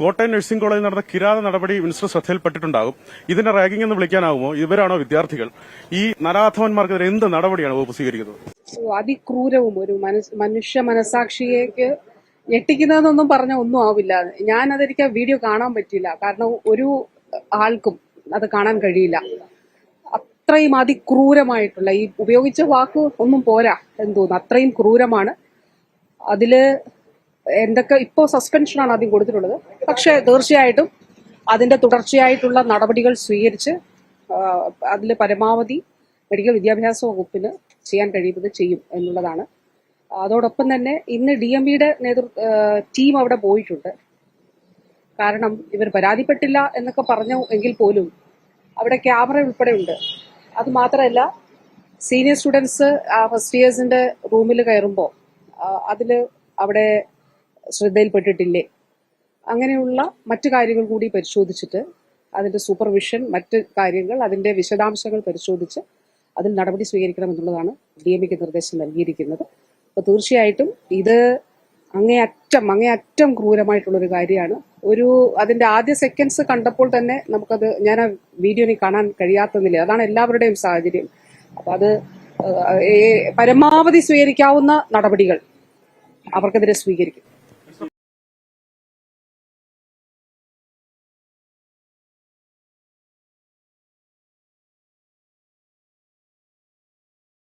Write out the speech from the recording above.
Kottayam nursing കോളേജിൽ നടന്ന കിരാത നടപടി മിനിസ്റ്റർ ശ്രദ്ധയിൽപ്പെട്ടിട്ടുണ്ടാകും. ഇതിനെ റാഗിംഗ് എന്ന് വിളിക്കാനാവുമോ? ഇവരാണോ വിദ്യാർത്ഥികൾ? ഈ നരാധവന്മാർക്കെതിരെ എന്ത് നടപടിയാണ് വകുപ്പ് സ്വീകരിക്കുന്നത്? അതിക്രൂരവും ഒരു മനുഷ്യ മനസാക്ഷിയേക്ക് ഞെട്ടിക്കുന്നതെന്നൊന്നും പറഞ്ഞ ഒന്നും ആവില്ല. ഞാൻ അതെനിക്ക് വീഡിയോ കാണാൻ പറ്റില്ല കാരണം ഒരു ആൾക്കും അത് കാണാൻ കഴിയില്ല. അത്രയും അതിക്രൂരമായിട്ടുള്ള ഈ ഉപയോഗിച്ച വാക്ക് ഒന്നും പോരാ എന്ന് തോന്നുന്നു. അത്രയും ക്രൂരമാണ്. അതിൽ എന്തൊക്കെ ഇപ്പോൾ സസ്പെൻഷനാണ് ആദ്യം കൊടുത്തിട്ടുള്ളത്. പക്ഷേ തീർച്ചയായിട്ടും അതിന്റെ തുടർച്ചയായിട്ടുള്ള നടപടികൾ സ്വീകരിച്ച് അതിൽ പരമാവധി മെഡിക്കൽ വിദ്യാഭ്യാസ വകുപ്പിന് ചെയ്യാൻ കഴിയുന്നത് ചെയ്യും എന്നുള്ളതാണ്. അതോടൊപ്പം തന്നെ ഇന്ന് ഡി എം ബിയുടെ നേതൃ ടീം അവിടെ പോയിട്ടുണ്ട്. കാരണം ഇവർ പരാതിപ്പെട്ടില്ല എന്നൊക്കെ പറഞ്ഞു എങ്കിൽ പോലും അവിടെ ക്യാമറ ഉൾപ്പെടെ ഉണ്ട്. അത് മാത്രമല്ല സീനിയർ സ്റ്റുഡൻസ് ഫസ്റ്റ് ഇയേഴ്സിന്റെ റൂമിൽ കയറുമ്പോൾ അതിൽ അവിടെ ശ്രദ്ധയിൽപ്പെട്ടിട്ടില്ലേ? അങ്ങനെയുള്ള മറ്റു കാര്യങ്ങൾ കൂടി പരിശോധിച്ചിട്ട് അതിന്റെ സൂപ്പർവിഷൻ മറ്റ് കാര്യങ്ങൾ അതിന്റെ വിശദാംശങ്ങൾ പരിശോധിച്ച് അതിൽ നടപടി സ്വീകരിക്കണമെന്നുള്ളതാണ് ഡി എം ഇക്ക് നിർദ്ദേശം നൽകിയിരിക്കുന്നത്. അപ്പോൾ തീർച്ചയായിട്ടും ഇത് അങ്ങേയറ്റം അങ്ങേയറ്റം ക്രൂരമായിട്ടുള്ളൊരു കാര്യമാണ്. ഒരു അതിന്റെ ആദ്യ സെക്കൻഡ്സ് കണ്ടപ്പോൾ തന്നെ നമുക്കത് ഞാൻ ആ വീഡിയോ ഇനി കാണാൻ നില അതാണ് എല്ലാവരുടെയും സാഹചര്യം. അപ്പം അത് പരമാവധി സ്വീകരിക്കാവുന്ന നടപടികൾ അവർക്കെതിരെ സ്വീകരിക്കും.